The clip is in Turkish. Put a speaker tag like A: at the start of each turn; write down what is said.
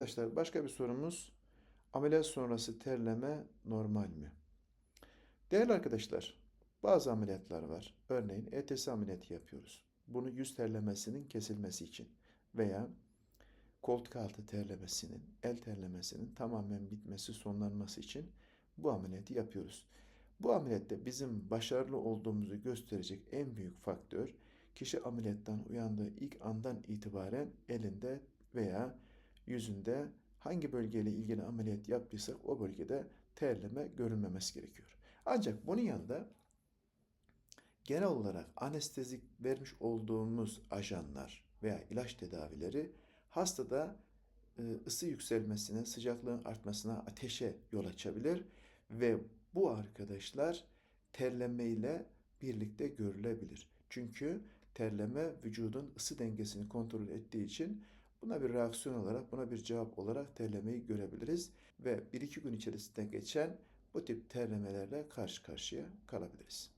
A: Arkadaşlar başka bir sorumuz ameliyat sonrası terleme normal mi? Değerli arkadaşlar bazı ameliyatlar var. Örneğin ETS ameliyatı yapıyoruz. Bunu yüz terlemesinin kesilmesi için veya koltuk altı terlemesinin, el terlemesinin tamamen bitmesi, sonlanması için bu ameliyatı yapıyoruz. Bu ameliyatta bizim başarılı olduğumuzu gösterecek en büyük faktör kişi ameliyattan uyandığı ilk andan itibaren elinde veya yüzünde hangi bölgeyle ilgili ameliyat yaptıysak o bölgede terleme görülmemesi gerekiyor. Ancak bunun yanında genel olarak anestezik vermiş olduğumuz ajanlar veya ilaç tedavileri hastada e, ısı yükselmesine, sıcaklığın artmasına, ateşe yol açabilir ve bu arkadaşlar terleme ile birlikte görülebilir. Çünkü terleme vücudun ısı dengesini kontrol ettiği için Buna bir reaksiyon olarak, buna bir cevap olarak terlemeyi görebiliriz ve bir iki gün içerisinde geçen bu tip terlemelerle karşı karşıya kalabiliriz.